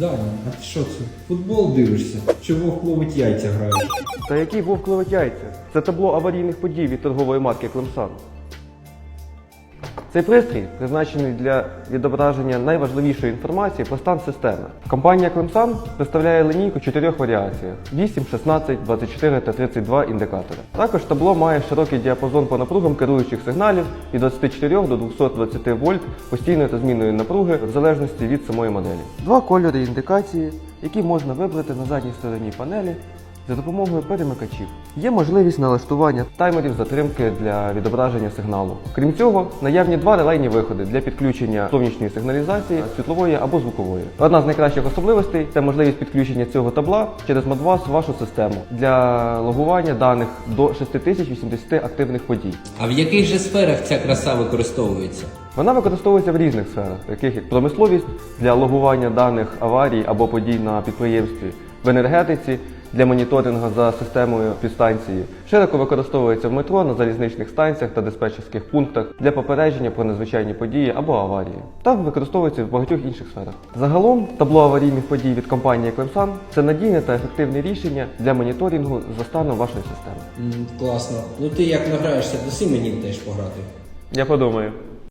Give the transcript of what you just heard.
Даня, а ти що це? Футбол дивишся? Чи вовк ловить яйця грає? Та який вовк ловить яйця? Це табло аварійних подій від торгової марки Клемсан. Цей пристрій призначений для відображення найважливішої інформації про стан системи. Компанія Клемсан представляє лінійку чотирьох варіаціях: 8, 16, 24 та 32 індикатори. Також табло має широкий діапазон по напругам керуючих сигналів від 24 до 220 вольт постійної та змінної напруги в залежності від самої моделі. Два кольори індикації, які можна вибрати на задній стороні панелі за допомогою перемикачів. Є можливість налаштування таймерів затримки для відображення сигналу. Крім цього, наявні два релейні виходи для підключення зовнішньої сигналізації, світлової або звукової. Одна з найкращих особливостей це можливість підключення цього табла через Modbus в вашу систему для логування даних до 6080 активних подій. А в яких же сферах ця краса використовується? Вона використовується в різних сферах, таких як промисловість для логування даних аварій або подій на підприємстві, в енергетиці для моніторингу за системою підстанції, широко використовується в метро на залізничних станціях та диспетчерських пунктах для попередження про надзвичайні події або аварії, та використовується в багатьох інших сферах. Загалом табло аварійних подій від компанії Clemsan – це надійне та ефективне рішення для моніторингу за станом вашої системи. Класно. Ну ти як награєшся, доси мені теж пограти. Я подумаю.